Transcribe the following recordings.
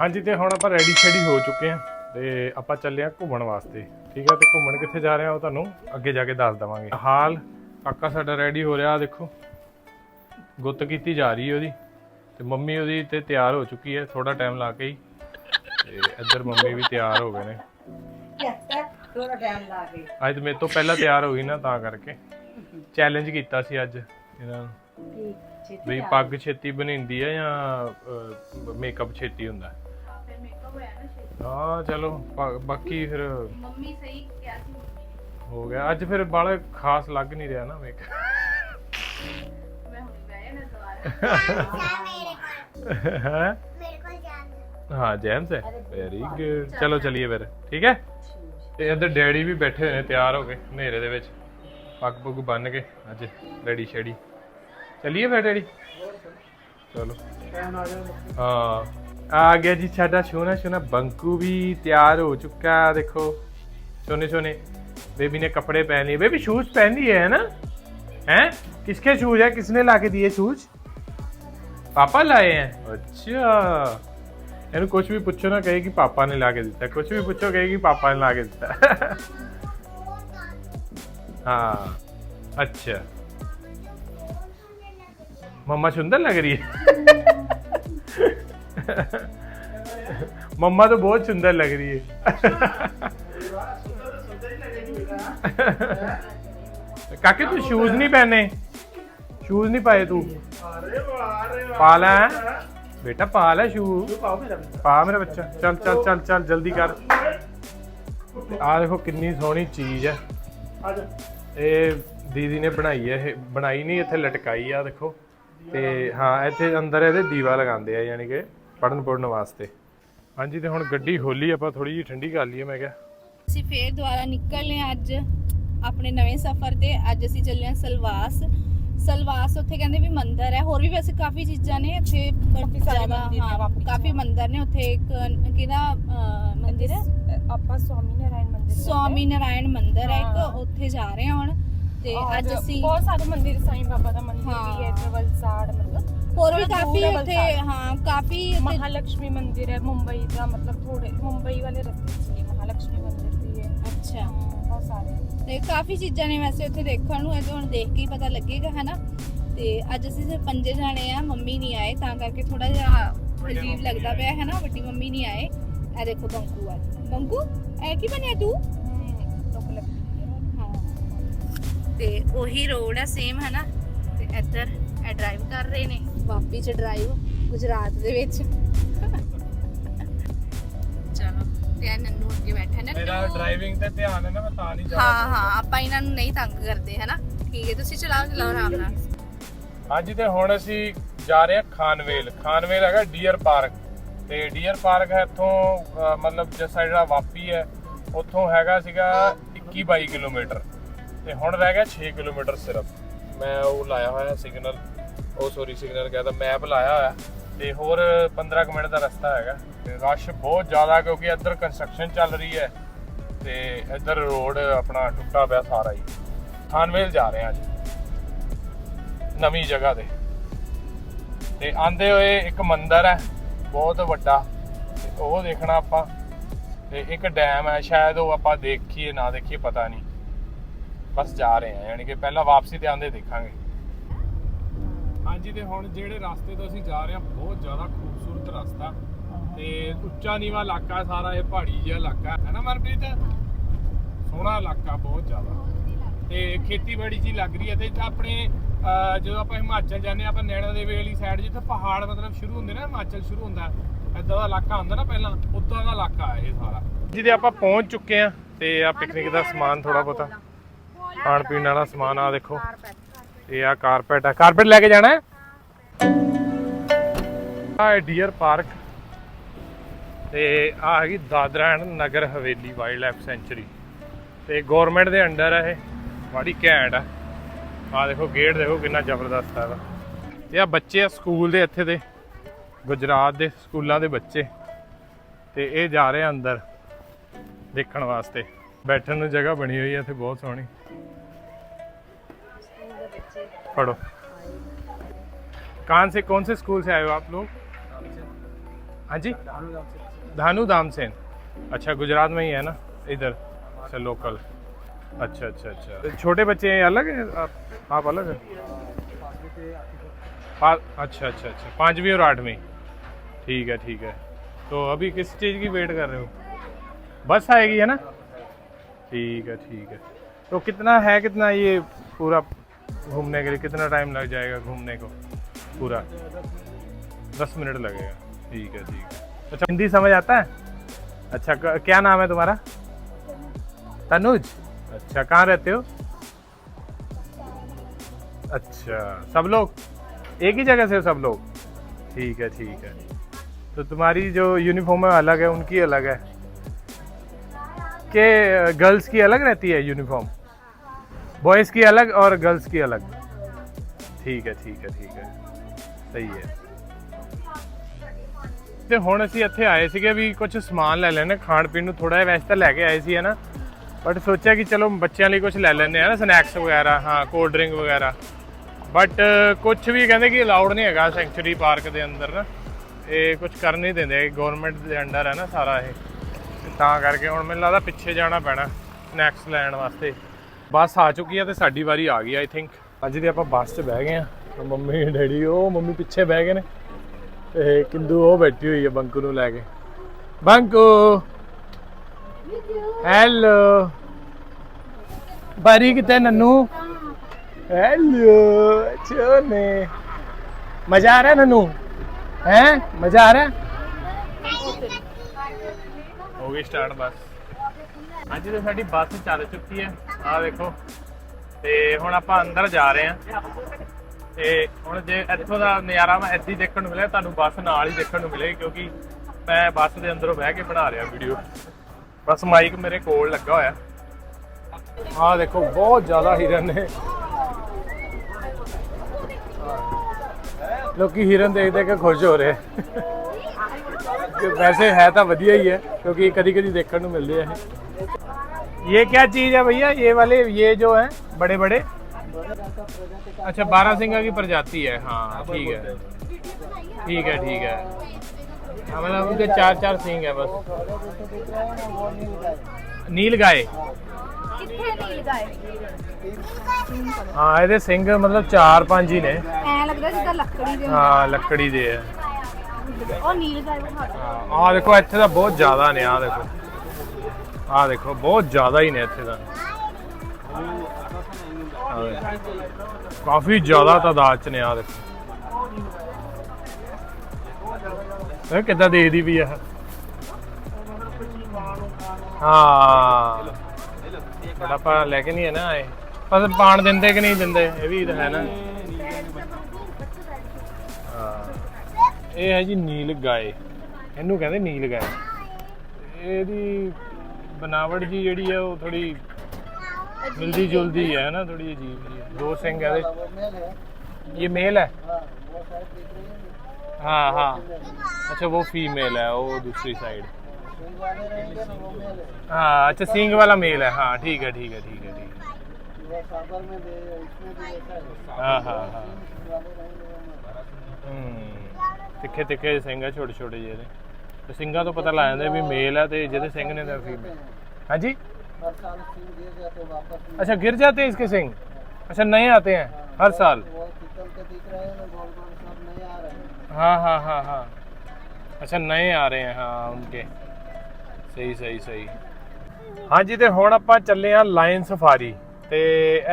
ਹਾਂਜੀ ਤੇ ਹੁਣ ਆਪਾਂ ਰੈਡੀ ਸ਼ੈਡੀ ਹੋ ਚੁੱਕੇ ਹਾਂ ਤੇ ਆਪਾਂ ਚੱਲੇ ਹਾਂ ਘੁੰਮਣ ਵਾਸਤੇ। ਠੀਕ ਹੈ ਤੇ ਘੁੰਮਣ ਕਿੱਥੇ ਜਾ ਰਹੇ ਹਾਂ ਉਹ ਤੁਹਾਨੂੰ ਅੱਗੇ ਜਾ ਕੇ ਦੱਸ ਦਵਾਂਗੇ। ਹਾਲ ਕਾਕਾ ਸਾਡਾ ਰੈਡੀ ਹੋ ਰਿਹਾ ਦੇਖੋ। ਗੁੱਤ ਕੀਤੀ ਜਾ ਰਹੀ ਹੈ ਉਹਦੀ ਤੇ ਮੰਮੀ ਉਹਦੀ ਤੇ ਤਿਆਰ ਹੋ ਚੁੱਕੀ ਹੈ ਥੋੜਾ ਟਾਈਮ ਲਾ ਕੇ ਹੀ। ਤੇ ਇੱਧਰ ਮੰਮੀ ਵੀ ਤਿਆਰ ਹੋ ਗਏ ਨੇ। ਥੋੜਾ ਟਾਈਮ ਲਾ ਕੇ ਅੱਜ ਤੇ ਮੇਰੇ ਤੋਂ ਪਹਿਲਾਂ ਤਿਆਰ ਹੋਈ ਨਾ ਤਾਂ ਕਰਕੇ। ਚੈਲੰਜ ਕੀਤਾ ਸੀ ਅੱਜ ਇਹਨਾਂ ਨੂੰ। ਵੀ ਪੱਗ ਛੇਤੀ ਬਣੀਂਦੀ ਹੈ ਜਾਂ ਮੇਕਅਪ ਛੇਤੀ ਹੁੰਦਾ ਹੈ। ਹੋਇਆ ਨਾ ਸ਼ੇਰ ਹਾਂ ਚਲੋ ਬਾ- ਬਾਕੀ ਫਿਰ ਮੰਮੀ ਸਹੀ ਕਿਹਾ ਸੀ ਮੰਮੀ ਹੋ ਗਿਆ। ਅੱਜ ਫਿਰ ਬਾਲਾ ਖਾਸ ਲੱਗ ਨਹੀਂ ਰਿਹਾ ਨਾ ਮੇਕ। ਮੈਂ ਹੁਣ ਬਹਿ ਨਾ ਦੁਬਾਰਾ। ਹੈ ਹਾਂ? ਜੈਮਸ ਹੈ। ਵੈਰੀ ਗੁੱਡ ਚਲੋ ਚਲੀਏ ਫਿਰ। ਠੀਕ ਹੈ? ਤੇ ਇੱਧਰ ਡੈਡੀ ਵੀ ਬੈਠੇ ਹੋਏ ਨੇ ਤਿਆਰ ਹੋ ਕੇ ਹਨੇਰੇ ਦੇ ਵਿੱਚ। ਪੱਗ ਪੁੱਗ ਬੰਨ ਕੇ ਅੱਜ ਰੈਡੀ ਸ਼ੈਡੀ। ਚਲੀਏ ਫਿਰ ਡੈਡੀ। ਚਲੋ। ਹਾਂ। ਆ ਗਿਆ ਜੀ ਸਾਡਾ ਸੋਹਣਾ ਸੋਹਣਾ ਬੰਕੂ ਵੀ ਤਿਆਰ ਹੋ ਚੁੱਕਾ ਦੇਖੋ ਸੋਨੇ ਸੋਨੇ बेबी ने कपड़े पहन लिए बेबी शूज पहन लिए है ना हैं किसके शूज है किसने ला के दिए शूज पापा लाए हैं अच्छा ਇਹਨੂੰ ਕੁਝ ਵੀ ਪੁੱਛੋ ਨਾ ਕਹੇ ਕਿ ਪਾਪਾ ਨੇ ਲਾ ਕੇ ਦਿੱਤਾ ਕੁਝ ਵੀ ਪੁੱਛੋ ਕਹੇ ਕਿ ਪਾਪਾ ਨੇ ਲਾ ਕੇ ਦਿੱਤਾ हाँ अच्छा मम्मा सुंदर लग रही है मम्मा तो बहुत सुंदर लग रही है काके तू शूज नहीं पहने शूज नहीं पाए तू पाला है बेटा पाला है शूज ਪਾ ਮੇਰਾ ਬੱਚਾ ਚੱਲ ਚੱਲ ਚੱਲ ਚੱਲ ਜਲਦੀ ਕਰ ਆ ਦੇਖੋ ਕਿੰਨੀ ਸੋਹਣੀ ਚੀਜ਼ ਹੈ ਇਹ ਦੀਦੀ ਨੇ ਬਣਾਈ ਹੈ ਇਹ ਬਣਾਈ ਨਹੀਂ ਇੱਥੇ ਲਟਕਾਈ ਆ ਦੇਖੋ ਤੇ ਹਾਂ ਇੱਥੇ ਅੰਦਰ ਇਹਦੇ ਦੀਵਾ ਲਗਾਉਂਦੇ ਆ ਯਾਨੀ ਕਿ ਪੜਨ ਪੜਨ ਵਾਸਤੇ। ਹਾਂਜੀ ਤੇ ਹੁਣ ਗੱਡੀ ਖੋਲੀ ਆਪਾਂ ਥੋੜੀ ਜਿਹੀ ਠੰਡੀ ਕਰ ਲਈਏ ਮੈਂ ਕਿਹਾ। ਅਸੀਂ ਫੇਰ ਦੁਬਾਰਾ ਨਿਕਲਨੇ ਅੱਜ ਆਪਣੇ ਨਵੇਂ ਸਫ਼ਰ ਤੇ। ਅੱਜ ਅਸੀਂ ਚੱਲੇ ਹਾਂ ਸਲਵਾਸ। ਸਲਵਾਸ ਉੱਥੇ ਕਹਿੰਦੇ ਵੀ ਮੰਦਿਰ ਹੈ। ਹੋਰ ਵੀ ਵੈਸੇ ਕਾਫੀ ਚੀਜ਼ਾਂ ਨੇ ਇੱਥੇ ਕਾਫੀ ਜ਼ਿਆਦਾ ਹਾਂ ਕਾਫੀ ਮੰਦਿਰ ਨੇ ਉੱਥੇ ਇੱਕ ਕਿਹਦਾ ਅਹ, ਮੰਦਿਰ ਹੈ? ਆਪਾਂ ਸਵਾਮੀ ਨਾਰਾਇਣ ਮੰਦਿਰ ਸਵਾਮੀ ਨਾਰਾਇਣ ਮੰਦਿਰ ਹੈ ਹਾਂ। ਇੱਕ ਉੱਥੇ ਜਾ ਰਹੇ ਹਾਂ ਹੁਣ। ਤੇ ਅੱਜ ਅਸੀਂ ਬਹੁਤ ਸਾਰੇ ਮੰਦਿਰ ਸਾਈਂ ਬਾਬਾ ਦਾ ਮੰਦਿਰ ਵੀ ਹੈ ਹਾਂ। ਇੱਥੇ ਵਲਸਾੜ ਮਤਲਬ। ਹੋਰ ਵੀ ਕਾਫੀ ਕਾਫੀ ਮੰਦਿਰ ਹੈ ਚੀਜ਼ਾਂ ਨੇ ਵੈਸੇ ਉੱਥੇ ਦੇਖਣ ਨੂੰ ਇਹ ਤਾਂ ਹੁਣ ਦੇਖ ਕੇ ਹੀ ਪਤਾ ਲੱਗੇਗਾ ਹਨਾ? ਤੇ ਅੱਜ ਅਸੀਂ ਸਿਰ ਪੰਜੇ ਜਾਣੇ ਆ ਮੰਮੀ ਨਹੀਂ ਆਏ ਤਾਂ ਕਰਕੇ ਥੋੜਾ ਜਿਹਾ ਅਜੀਬ ਲੱਗਦਾ ਪਿਆ ਹੈ ਨਾ ਵੱਡੀ ਮੰਮੀ ਨਹੀਂ ਆਏ। ਇਹ ਦੇਖੋ ਬੰਕੂ ਆ। ਬੰਕੂ ਇਹ ਕੀ ਬਣਿਆ ਤੂੰ? ਤੇ ਉਹੀ ਰੋਡ ਆ ਸੇਮ ਹੈ ਨਾ ਤੇ ਇੱਧਰ ਇਹ ਡਰਾਈਵ ਕਰ ਰਹੇ ਨੇ। ਵਾਪੀ ਚ ਡਰਾਈਵ ਗੁਜਰਾਤ ਦੇ ਵਿੱਚ। ਚਲੋ ਤੇ ਇਹ ਨੰਨੂ ਅੱਗੇ ਬੈਠਾ ਨਾ ਮੇਰਾ ਡਰਾਈਵਿੰਗ ਤੇ ਧਿਆਨ ਹੈ ਨਾ ਮੈਂ ਤਾਂ ਨਹੀਂ ਜਾ ਹਾਂ ਹਾਂ ਆਪਾਂ ਇਹਨਾਂ ਨੂੰ ਨਹੀਂ ਤੰਗ ਕਰਦੇ ਹੈ ਨਾ? ਠੀਕ ਹੈ ਤੁਸੀਂ ਚਲਾਓ ਚਲਾਓ ਆਰਾਮ ਨਾਲ। ਹਾਂਜੀ ਤੇ ਹੁਣ ਅਸੀਂ ਜਾ ਰਹੇ ਹਾਂ ਖਾਨਵੇਲ। ਖਾਨਵੇਲ ਹੈਗਾ ਡੀਅਰ ਪਾਰਕ ਤੇ ਡੀਅਰ ਪਾਰਕ ਹੈ ਇੱਥੋਂ ਮਤਲਬ ਜਿਸ ਸਾਈਡ ਦਾ ਵਾਪੀ ਹੈ ਉੱਥੋਂ ਹੈਗਾ ਸੀਗਾ 21 22 ਕਿਲੋਮੀਟਰ। ਤੇ ਹੁਣ ਰਹਿ ਗਿਆ 6 ਕਿਲੋਮੀਟਰ ਸਿਰਫ। ਮੈਂ ਉਹ ਲਾਇਆ ਹੋਇਆ ਸਿਗਨਲ ਉਹ ਸੋਰੀ ਸਿਗਨਲ ਕਹਿੰਦਾ ਮੈਪ ਲਾਇਆ ਹੋਇਆ। ਤੇ ਹੋਰ 15 ਕੁ ਮਿੰਟ ਦਾ ਰਸਤਾ ਹੈਗਾ। ਤੇ ਰਸ਼ ਬਹੁਤ ਜ਼ਿਆਦਾ ਕਿਉਂਕਿ ਇੱਧਰ ਕੰਸਟਰਕਸ਼ਨ ਚੱਲ ਰਹੀ ਹੈ। ਤੇ ਇੱਧਰ ਰੋਡ ਆਪਣਾ ਟੁੱਟਾ ਪਿਆ ਸਾਰਾ ਹੀ। ਖਾਨਵੇਲ ਜਾ ਰਹੇ ਹਾਂ ਅੱਜ। ਨਵੀਂ ਜਗ੍ਹਾ ਤੇ। ਤੇ ਆਂਦੇ ਹੋਏ ਇੱਕ ਮੰਦਿਰ ਹੈ, ਬਹੁਤ ਵੱਡਾ। ਤੇ ਉਹ ਦੇਖਣਾ ਆਪਾਂ। ਤੇ ਇੱਕ ਡੈਮ ਹੈ, ਸ਼ਾਇਦ ਉਹ ਆਪਾਂ ਦੇਖੀਏ, ਨਾ ਦੇਖੀਏ, ਪਤਾ ਨਹੀਂ। ਬਸ ਜਾ ਰਹੇ ਹਾਂ ਯਾਨੀ ਕਿ ਪਹਿਲਾਂ ਵਾਪਸੀ ਤੇ ਆਂਦੇ ਦੇਖਾਂਗੇ। ਹਾਂਜੀ ਤੇ ਹੁਣ ਜਿਹੜੇ ਰਸਤੇ ਤੋਂ ਅਸੀਂ ਜਾ ਰਹੇ ਹਾਂ ਬਹੁਤ ਜ਼ਿਆਦਾ ਖੂਬਸੂਰਤ ਰਸਤਾ। ਤੇ ਉੱਚਾ ਨੀਵਾ ਇਲਾਕਾ ਸਾਰਾ ਇਹ ਪਹਾੜੀ ਜਿਹਾ ਇਲਾਕਾ ਹੈ। ਨਾ ਮਨਪ੍ਰੀਤ? ਸੋਹਣਾ ਇਲਾਕਾ ਬਹੁਤ ਜ਼ਿਆਦਾ। ਤੇ ਖੇਤੀਬਾੜੀ ਜੀ ਲੱਗ ਰਹੀ ਹੈ ਤੇ ਆਪਣੇ ਜਦੋਂ ਆਪਾਂ ਹਿਮਾਚਲ ਜਾਂਦੇ ਆਪਾਂ ਨੈਣਾ ਦੇਵੀ ਵਾਲੀ ਸਾਈਡ ਜਿੱਥੇ ਪਹਾੜ ਮਤਲਬ ਸ਼ੁਰੂ ਹੁੰਦੇ ਨੇ ਹਿਮਾਚਲ ਸ਼ੁਰੂ ਹੁੰਦਾ ਇਦਾਂ ਦਾ ਇਲਾਕਾ ਹੁੰਦਾ ਨਾ ਪਹਿਲਾਂ ਉਦਾਂ ਦਾ ਇਲਾਕਾ ਹੈ ਇਹ ਸਾਰਾ। ਜਿਹਦੇ ਆਪਾਂ ਪਹੁੰਚ ਚੁੱਕੇ ਆ ਤੇ ਆ ਪਿਕਨਿਕ ਦਾ ਸਮਾਨ ਥੋੜਾ ਬਹੁਤਾ। ਖਾਣ ਪੀਣ ਵਾਲਾ ਸਮਾਨ ਆ ਦੇਖੋ। ਤੇ ਆ ਕਾਰਪੈਟ ਆ। ਕਾਰਪੈਟ ਲੈ ਕੇ ਜਾਣਾ ਹੈ? ਆ ਡੀਅਰ ਪਾਰਕ ਤੇ ਆ ਹੈਗੀ Dadra and Nagar Haveli wildlife sanctuary ਤੇ ਗਵਰਨਮੈਂਟ ਦੇ ਅੰਡਰ ਹੈ ਇਹ। ਬੜੀ ਘੈਂਟ ਆ। ਆ ਦੇਖੋ ਗੇਟ ਦੇਖੋ ਕਿੰਨਾ ਜ਼ਬਰਦਸਤ ਹੈ ਇਹ ਆ ਬੱਚੇ ਆ ਸਕੂਲ ਦੇ ਇੱਥੇ ਦੇ। ਗੁਜਰਾਤ ਦੇ ਸਕੂਲਾਂ ਦੇ ਬੱਚੇ। ਤੇ ਇਹ ਜਾ ਰਹੇ ਆ ਅੰਦਰ ਦੇਖਣ ਵਾਸਤੇ। ਬੈਠਣ ਨੂੰ ਜਗ੍ਹਾ ਬਣੀ ਹੋਈ ਹੈ ਇੱਥੇ, ਬਹੁਤ ਸੋਹਣੀ। पढ़ो। कहाँ से, कौन से स्कूल से आए हो आप लोग? हाँ जी? धानु धाम सेन अच्छा गुजरात में ही है ना? इधर। अच्छा लोकल अच्छा अच्छा अच्छा। छोटे बच्चे हैं, अलग है? आप आप अलग हैं? अच्छा अच्छा अच्छा। पाँचवीं और आठवीं। ठीक है ठीक है। तो अभी किस चीज़ की वेट कर रहे हो? बस आएगी, है ना? ठीक है ठीक है। तो कितना है, कितना ये पूरा घूमने के लिए कितना टाइम लग जाएगा घूमने को? पूरा? दस मिनट लगेगा। ठीक है ठीक है। अच्छा हिंदी समझ आता है? अच्छा क्या नाम है तुम्हारा? तनुज। अच्छा कहाँ रहते हो? अच्छा सब लोग? एक ही जगह से हो सब लोग? ठीक है ठीक है। तो तुम्हारी जो यूनिफॉर्म है, अलग है, उनकी अलग है? के गर्ल्स की अलग रहती है यूनिफॉर्म बॉयज़ की अलग और गर्ल्स की अलग ਠੀਕ ਹੈ ਠੀਕ ਹੈ ਠੀਕ ਹੈ ਸਹੀ ਹੈ ਤੇ ਹੁਣ ਅਸੀਂ ਇੱਥੇ ਆਏ ਸੀਗੇ ਵੀ ਕੁਝ ਸਮਾਨ ਲੈ ਲੈਣੇ ਖਾਣ ਪੀਣ ਨੂੰ ਥੋੜਾ ਜਿਹਾ ਵੈਸੇ ਤਾਂ ਲੈ ਕੇ ਆਏ ਸੀ ਹੈ ਨਾ ਬਟ ਸੋਚਿਆ ਕਿ ਚਲੋ ਬੱਚਿਆਂ ਲਈ ਕੁਝ ਲੈ ਲੈਂਦੇ ਆ ਨਾ ਸਨੈਕਸ ਵਗੈਰਾ ਹਾਂ ਕੋਲਡ ਡਰਿੰਕ ਵਗੈਰਾ ਬਟ ਕੁਝ ਵੀ ਕਹਿੰਦੇ ਕਿ ਅਲਾਉਡ ਨਹੀਂ ਹੈਗਾ ਸੈਂਚੁਰੀ ਪਾਰਕ ਦੇ ਅੰਦਰ ਨਾ ਇਹ ਕੁਝ ਕਰ ਨਹੀਂ ਦਿੰਦੇ ਗਵਰਨਮੈਂਟ ਦੇ ਅੰਡਰ ਹੈ ਨਾ ਸਾਰਾ ਇਹ ਤੇ ਤਾਂ ਕਰਕੇ ਹੁਣ ਮੈਨੂੰ ਲੱਗਦਾ ਪਿੱਛੇ ਜਾਣਾ ਪੈਣਾ ਸਨੈਕਸ ਲੈਣ ਵਾਸਤੇ ਬੱਸ ਆ ਚੁੱਕੀ ਆ ਤੇ ਸਾਡੀ ਵਾਰੀ ਆ ਗਈ ਆਈ ਥਿੰਕ ਅੱਜ ਦੀ ਆਪਾਂ ਬੱਸ 'ਚ ਬਹਿ ਗਏ ਆ। ਮੰਮੀ ਡੈਡੀ ਉਹ ਮੰਮੀ ਪਿੱਛੇ ਬਹਿ ਗਏ ਨੇ। ਤੇ ਕਿੰਦੂ ਉਹ ਬੈਠੀ ਹੋਈ ਹੈ ਬੰਕੂ ਨੂੰ ਲੈ ਕੇ। ਬੰਕੂ! ਹੈਲੋ! ਬਾਰੀ ਕਿਤੇ ਨੰਨੂ? ਹੈਲੋ! ਚੋਨੇ ਮਜ਼ਾ ਆ ਰਿਹਾ ਨੰਨੂ? ਹੈ? ਮਜ਼ਾ ਆ ਰਿਹਾ? ਹੋ ਗਈ ਸਟਾਰਟ ਬੱਸ। ਅੱਜ ਤੇ ਸਾਡੀ ਬੱਸ ਚੱਲ ਚੁੱਕੀ ਹੈ। ਆਹ ਦੇਖੋ ਤੇ ਹੁਣ ਆਪਾਂ ਅੰਦਰ ਜਾ ਰਹੇ ਹਾਂ। ਤੇ ਹੁਣ ਜੇ ਇੱਥੋਂ ਦਾ ਨਜ਼ਾਰਾ ਮੈਂ ਇੱਦੀ ਦੇਖਣ ਨੂੰ ਮਿਲਿਆ, ਤੁਹਾਨੂੰ ਬੱਸ ਨਾਲ ਹੀ ਦੇਖਣ ਨੂੰ ਮਿਲੇਗੀ ਕਿਉਂਕਿ ਮੈਂ ਬੱਸ ਦੇ ਅੰਦਰੋਂ ਬਹਿ ਕੇ ਬਣਾ ਰਿਹਾ ਵੀਡੀਓ ਬਸ ਮਾਈਕ ਮੇਰੇ ਕੋਲ ਲੱਗਾ ਹੋਇਆ। ਆਹ ਦੇਖੋ, ਬਹੁਤ ਜ਼ਿਆਦਾ ਹਿਰਨ ਨੇ। ਲੋਕੀ ਹਿਰਨ ਦੇਖ ਦੇਖ ਕੇ ਖੁਸ਼ ਹੋ ਰਹੇ। ਵੈਸੇ ਹੈ ਤਾਂ ਵਧੀਆ ਹੀ ਹੈ ਕਿਉਂਕਿ ਕਦੀ ਕਦੀ ਦੇਖਣ ਨੂੰ ਮਿਲਦੇ ਆ ਇਹ ये क्या चीज है भैया ये वाले ये जो है बड़े बड़े अच्छा बारह सिंगा की प्रजाति है हाँ ठीक है ठीक है ठीक है हाँ, मतलब उनके चार चार सिंग है बस नील गाय ਕਿੱਥੇ ਨੀਲ ਗਾਏ ਹਾਂ ਇਹਦੇ ਸਿੰਘ ਮਤਲਬ ਚਾਰ ਪੰਜ ਹੀ ਨੇ ਐ ਉਹ ਨੀਲ ਗਾਏ ਵਿਖਾ ਦਿਓ। ਆਹ ਦੇਖੋ, ਇੱਥੇ ਤਾਂ ਬਹੁਤ ਜ਼ਿਆਦਾ ਨੇ, ਆਹ ਦੇਖੋ। ਆਹ ਦੇਖੋ, ਬਹੁਤ ਜ਼ਿਆਦਾ ਹੀ ਨੇ ਇੱਥੇ ਤਾਂ। ਆਹ ਦੇਖੋ। ਕਾਫੀ ਜ਼ਿਆਦਾ ਤਾਦਾਦ ਚ ਨੇ, ਆਹ ਦੇਖੋ। ਇਹ ਕਿੱਦਾਂ ਦੇਖਦੀ ਵੀ ਆ ਹਾਂ। ਬੜਾ ਆਪਾਂ ਲੈ ਕੇ ਨਹੀਂ ਹੈ ਨਾ ਆਏ। ਪਰ ਪਾਣ ਦਿੰਦੇ ਕਿ ਨਹੀਂ ਦਿੰਦੇ, ਇਹ ਵੀ ਤਾਂ ਹੈ ਨਾ। ਇਹ ਹੈ ਜੀ ਨੀਲ ਗਾਏ ਇਹਨੂੰ ਕਹਿੰਦੇ ਨੀਲ ਗਾਏ ਇਹਦੀ ਬਨਾਵਟ ਜੀ ਜਿਹੜੀ ਹੈ ਉਹ ਥੋੜੀ ਮਿਲਦੀ ਜੁਲਦੀ ਹੈ ਨਾ ਥੋੜੀ ਅਜੀਬ ਜੀ ਦੋ ਸਿੰਘ ਹੈ ਇਹਦੇ ਇਹ ਮੇਲ ਹੈ हाँ हाँ अच्छा वो फीमेल है वो दूसरी साइड हाँ अच्छा सींग वाला मेल है हाँ ठीक है ठीक है ठीक है ठीक है हाँ हाँ हाँ ਹੂੰ ਤਿੱਖੇ ਤਿੱਖੇ ਸਿੰਘ ਆ ਛੋਟੇ ਛੋਟੇ ਜਿਹੇ ਦੇ ਤੇ ਸਿੰਘਾਂ ਤੋਂ ਪਤਾ ਲੱਗ ਜਾਂਦਾ ਵੀ ਮੇਲ ਆ ਤੇ ਜਿਹਦੇ ਸਿੰਘ ਨੇ ਤਾਂ ਫੀਮੇਲ ਹਾਂਜੀ अच्छा गिर जाते हैं इसके सिंग अच्छा नए आते हैं हर साल हाँ हाँ हाँ हाँ अच्छा नए आ रहे हैं हाँ उनके ਸਹੀ ਸਹੀ ਸਹੀ ਹਾਂਜੀ ਤੇ ਹੁਣ ਆਪਾਂ ਚੱਲੇ ਆ ਲਾਇਨ ਸਫਾਰੀ ਤੇ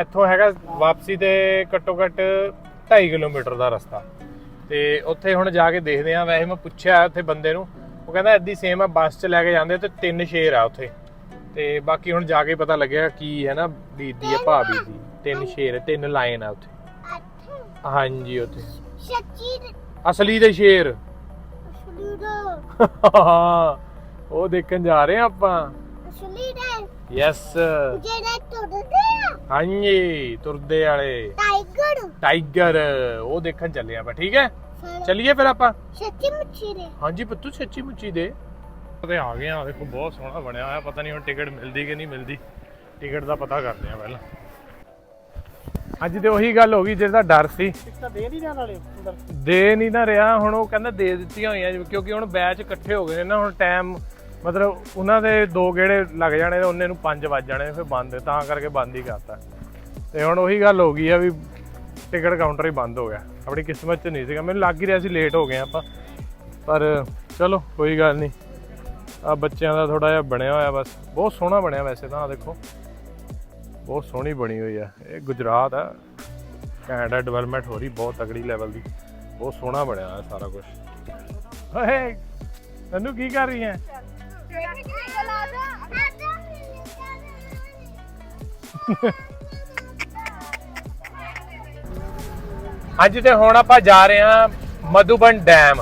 ਇੱਥੋਂ ਹੈਗਾ ਵਾਪਸੀ ਤੇ ਘੱਟੋ ਘੱਟ 2.5 ਕਿਲੋਮੀਟਰ ਦਾ ਰਸਤਾ ਤੇ ਉੱਥੇ ਹੁਣ ਜਾ ਕੇ ਦੇਖਦੇ ਆ ਵੈਸੇ ਮੈਂ ਪੁੱਛਿਆ ਉੱਥੇ ਬੰਦੇ ਨੂੰ ਉਹ ਕਹਿੰਦਾ ਐਦੀ ਸੇਮ ਆ ਬੱਸ 'ਚ ਲੈ ਕੇ ਜਾਂਦੇ ਤੇ ਤਿੰਨ ਸ਼ੇਰ ਆ ਉੱਥੇ। ਤੇ ਬਾਕੀ ਹੁਣ ਜਾ ਕੇ ਪਤਾ ਲੱਗਿਆ ਕੀ ਹੈ ਨਾ ਬੀਦੀ ਹੈ ਭਾਬੀ ਦੀ। ਤਿੰਨ ਸ਼ੇਰ ਤਿੰਨ ਲਾਈਨ ਆ ਉੱਥੇ। ਹਾਂਜੀ ਉੱਥੇ। ਸੱਚੀ? ਅਸਲੀ ਦੇ ਸ਼ੇਰ। ਅਸਲੀ ਦਾ। ਉਹ ਦੇਖਣ ਜਾ ਰਹੇ ਆ ਆਪਾਂ। ਅਸਲੀ ਦਾ। ਯੈਸ ਜਿਹੜਾ ਆ ਹਾਂਜੀ ਤੁਰਦੇ ਵਾਲੇ। ਟਾਈਗਰ। ਟਾਈਗਰ ਉਹ ਦੇਖਣ ਚੱਲੇ ਆਪਾਂ ਠੀਕ ਹੈ? ਚੱਲੀਏ ਫਿਰ ਆਪਾਂ। ਸੱਚੀ ਮੁੱਛੀ ਦੇ। ਹਾਂਜੀ ਪੁੱਤੂ ਸੱਚੀ ਮੁੱਚੀ ਦੇ ਤੇ ਆ ਗਏ ਆ ਦੇਖੋ ਬਹੁਤ ਸੋਹਣਾ ਬਣਿਆ ਹੋਇਆ ਪਤਾ ਨਹੀਂ ਹੁਣ ਟਿਕਟ ਮਿਲਦੀ ਕਿ ਨਹੀਂ ਮਿਲਦੀ। ਟਿਕਟ ਦਾ ਪਤਾ ਕਰਦੇ ਆ ਪਹਿਲਾਂ। ਅੱਜ ਤੇ ਉਹੀ ਗੱਲ ਹੋ ਗਈ ਜਿਹਦਾ ਡਰ ਸੀ। ਦੇ ਨਹੀਂ ਜਾਣ ਵਾਲੇ ਅੰਦਰ। ਦੇ ਨਹੀਂ ਨਾ ਰਿਹਾ ਹੁਣ ਉਹ ਕਹਿੰਦਾ ਦੇ ਦਿੱਤੀਆਂ ਹੋਈਆਂ ਕਿਉਂਕਿ ਹੁਣ ਬੈਚ ਇਕੱਠੇ ਹੋ ਗਏ ਨੇ ਨਾ ਹੁਣ ਟਾਈਮ ਮਤਲਬ ਉਹਨਾਂ ਦੇ ਦੋ ਗੇੜੇ ਲੱਗ ਜਾਣੇ ਤੇ ਉਹਨੇ ਨੂੰ ਪੰਜ ਵੱਜ ਜਾਣੇ, ਫਿਰ ਬੰਦ, ਤਾਂ ਕਰਕੇ ਬੰਦ ਹੀ ਕਰਤਾ। ਤੇ ਹੁਣ ਉਹੀ ਗੱਲ ਹੋ ਗਈ ਆ ਵੀ ਟਿਕਟ ਕਾਊਂਟਰ ਹੀ ਬੰਦ ਹੋ ਗਿਆ। ਆਪਣੀ ਕਿਸਮਤ 'ਚ ਨਹੀਂ ਸੀਗਾ, ਮੈਨੂੰ ਲੱਗ ਹੀ ਰਿਹਾ ਸੀ ਲੇਟ ਹੋ ਗਏ ਆਪਾਂ। ਪਰ ਚਲੋ, ਕੋਈ ਗੱਲ ਨਹੀਂ। ਆ ਬੱਚਿਆਂ ਦਾ ਥੋੜਾ ਜਿਹਾ ਬਣਿਆ ਹੋਇਆ ਬਸ। ਬਹੁਤ ਸੋਹਣਾ ਬਣਿਆ ਵੈਸੇ ਤਾਂ ਆ ਦੇਖੋ। ਬਹੁਤ ਸੋਹਣੀ ਬਣੀ ਹੋਈ ਆ। ਇਹ ਗੁਜਰਾਤ ਆ। ਕੈਨੇਡਾ ਡਿਵੈਲਪਮੈਂਟ ਹੋ ਰਹੀ ਬਹੁਤ ਤਗੜੀ ਲੈਵਲ ਦੀ। ਬਹੁਤ ਸੋਹਣਾ ਬਣਿਆ ਹੋਇਆ ਸਾਰਾ ਕੁਝ ਓਏ ਤੈਨੂੰ ਕੀ ਕਰ ਰਹੀ ਹੈ ਅੱਜ ਤੇ ਹੁਣ ਆਪਾਂ ਜਾ ਰਹੇ ਹਾਂ ਮਧੂਬਨ ਡੈਮ।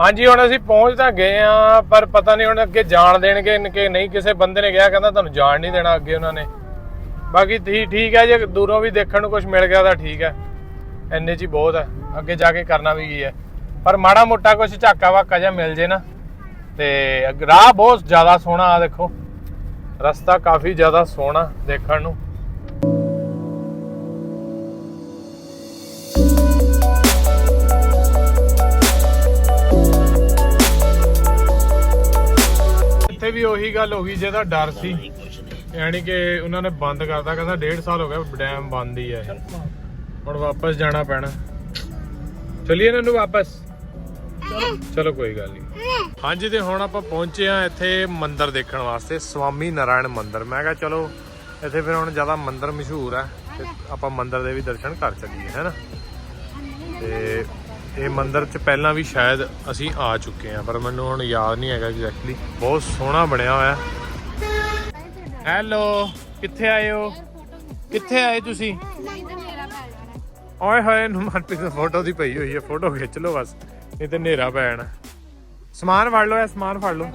ਹਾਂਜੀ, ਹੁਣ ਅਸੀਂ ਪਹੁੰਚ ਤਾਂ ਗਏ ਆ ਪਰ ਪਤਾ ਨਹੀਂ ਹੁਣ ਅੱਗੇ ਜਾਣ ਦੇਣਗੇ ਕਿ ਨਹੀਂ, ਕਿਸੇ ਬੰਦੇ ਨੇ ਕਿਹਾ, ਕਹਿੰਦਾ ਤੁਹਾਨੂੰ ਜਾਣ ਨਹੀਂ ਦੇਣਾ ਅੱਗੇ ਉਹਨਾਂ ਨੇ। ਬਾਕੀ ਠੀਕ ਠੀਕ ਹੈ, ਜੇ ਦੂਰੋਂ ਵੀ ਦੇਖਣ ਨੂੰ ਕੁਝ ਮਿਲ ਗਿਆ ਤਾਂ ਠੀਕ ਹੈ। ਇੰਨੇ 'ਚ ਹੀ ਬਹੁਤ ਹੈ। ਅੱਗੇ ਜਾ ਕੇ ਕਰਨਾ ਵੀ ਕੀ ਹੈ। ਪਰ ਮਾੜਾ ਮੋਟਾ ਕੁਝ ਝਾਕਾ ਵਾਕਾ ਜਿਹਾ ਮਿਲ ਜੇ ਨਾ, ਤੇ ਰਾਹ ਬਹੁਤ ਜ਼ਿਆਦਾ ਸੋਹਣਾ ਆ ਦੇਖੋ। ਰਸਤਾ ਕਾਫੀ ਜ਼ਿਆਦਾ ਸੋਹਣਾ ਦੇਖਣ ਨੂੰ। ਇੱਥੇ ਵੀ ਉਹੀ ਗੱਲ ਹੋ ਗਈ ਜਿਹਦਾ ਡਰ ਸੀ। ਯਾਨੀ ਕਿ ਉਹਨਾਂ ਨੇ ਬੰਦ ਕਰਤਾ, ਕਹਿੰਦਾ 1.5 ਸਾਲ ਹੋ ਗਿਆ ਡੈਮ ਬੰਦ ਹੀ ਹੈ ਹੁਣ ਵਾਪਸ ਜਾਣਾ ਪੈਣਾ। ਚਲਿਏ ਇਹਨਾਂ ਨੂੰ ਵਾਪਸ? ਚਲੋ। ਕੋਈ ਗੱਲ ਨਹੀਂ। ਹਾਂਜੀ ਤੇ ਹੁਣ ਆਪਾਂ ਪਹੁੰਚੇ ਆ ਇੱਥੇ ਮੰਦਿਰ ਦੇਖਣ ਵਾਸਤੇ ਸਵਾਮੀ ਨਾਰਾਇਣ ਮੰਦਿਰ। ਮੈਂ ਕਿਹਾ ਚਲੋ ਇੱਥੇ ਫਿਰ ਹੁਣ ਜ਼ਿਆਦਾ ਮੰਦਿਰ ਮਸ਼ਹੂਰ ਹੈ ਤੇ ਆਪਾਂ ਮੰਦਿਰ ਦੇ ਵੀ ਦਰਸ਼ਨ ਕਰ ਚੱਲੀਏ ਹੈਨਾ ਤੇ ਇਹ ਮੰਦਿਰ 'ਚ ਪਹਿਲਾਂ ਵੀ ਸ਼ਾਇਦ ਅਸੀਂ ਆ ਚੁੱਕੇ ਆ ਪਰ ਮੈਨੂੰ ਹੁਣ ਯਾਦ ਨਹੀਂ ਹੈਗਾ ਐਗਜ਼ੈਕਟਲੀ ਬਹੁਤ ਸੋਹਣਾ ਬਣਿਆ ਹੋਇਆ। ਹੈਲੋ ਕਿੱਥੇ ਆਏ ਹੋ? ਕਿੱਥੇ ਆਏ ਤੁਸੀਂ? ਓਏ ਹੋਏ ਨੂੰ ਮਨਪ੍ਰੀਤ ਦੀ ਫੋਟੋ ਦੀ ਪਈ ਹੋਈ ਹੈ ਫੋਟੋ ਖਿੱਚ ਲਓ ਬਸ ਨਹੀਂ ਤੇ ਹਨੇਰਾ ਪੈ ਜਾਣਾ। ਸਮਾਨ ਫੜ ਲਓ ਇਹ ਸਮਾਨ ਫੜ ਲਓ।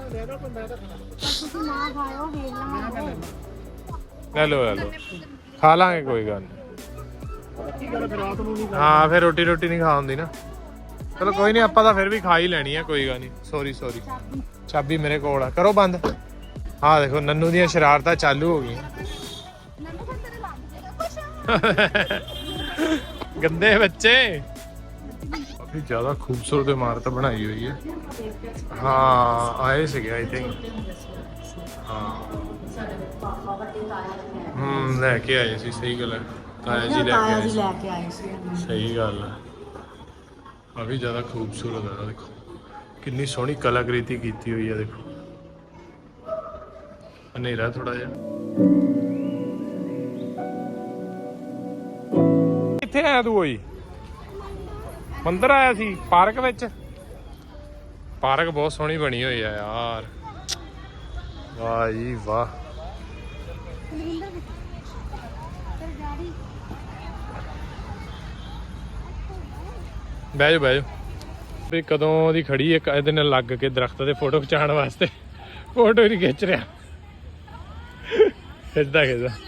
ਲੈ ਲਓ ਲੈ ਲਓ। ਖਾ ਲਾਂਗੇ ਕੋਈ ਗੱਲ ਨਹੀਂ। ਹਾਂ ਫਿਰ ਰੋਟੀ ਰੋਟੀ ਨਹੀਂ ਖਾ ਹੁੰਦੀ ਨਾ। ਚਲੋ ਕੋਈ ਨਹੀਂ ਆਪਾਂ ਤਾਂ ਫਿਰ ਵੀ ਖਾ ਹੀ ਲੈਣੀ ਆ ਕੋਈ ਗੱਲ ਨਹੀਂ। ਸੌਰੀ ਸੌਰੀ ਚਾਬੀ ਮੇਰੇ ਕੋਲ ਆ। ਕਰੋ ਬੰਦ। ਆਹ ਦੇਖੋ ਨੰਨੂ ਦੀਆਂ ਸ਼ਰਾਰਤਾਂ ਚਾਲੂ ਹੋ ਗਈਆਂ। ਗੰਦੇ ਬੱਚੇ। ਕਾਫੀ ਜ਼ਿਆਦਾ ਖੂਬਸੂਰਤ ਇਮਾਰਤ ਬਣਾਈ ਹੋਈ ਹੈ। ਹਾਂ, ਆਏ ਸੀਗੇ ਆਈ ਥਿੰਕ ਹਾਂ। ਹਮ ਲੈ ਕੇ ਆਏ ਸੀ, ਸਹੀ ਗੱਲ ਹੈ। ਤਾਇਆ ਜੀ ਲੈ ਕੇ ਆਏ ਸੀ। ਲੈ ਕੇ ਆਏ ਸੀ ਸਹੀ ਗੱਲ ਹੈ। ਕਾਫੀ ਜ਼ਿਆਦਾ ਖੂਬਸੂਰਤ ਹੈ, ਦੇਖੋ। ਕਿੰਨੀ ਸੋਹਣੀ ਕਲਾਕ੍ਰਿਤੀ ਕੀਤੀ ਹੋਈ ਹੈ, ਦੇਖੋ। ਹਨੇਰਾ ਥੋੜਾ ਜਿਹਾ। ਆਇਆ ਤੂੰ ਓਏ? ਮੰਦਰ ਆਇਆ ਸੀ ਪਾਰਕ ਵਿੱਚ? ਪਾਰਕ ਬਹੁਤ ਸੋਹਣੀ ਬਣੀ ਹੋਈ ਆ ਯਾਰ। ਵਾਹ ਜੀ ਵਾਹ। ਬਹਿ ਜਾ ਬਹਿ ਜਾ ਵੀ ਕਦੋਂ ਦੀ ਖੜੀ ਇੱਕ ਇਹਦੇ ਨਾਲ ਲੱਗ ਕੇ ਦਰਖਤ ਤੇ ਫੋਟੋ ਖਿਚਾਉਣ ਵਾਸਤੇ। ਫੋਟੋ ਹੀ ਨਹੀਂ ਖਿੱਚ ਰਿਹਾ। ਖਿੱਚਦਾ ਖਿੱਚਦਾ।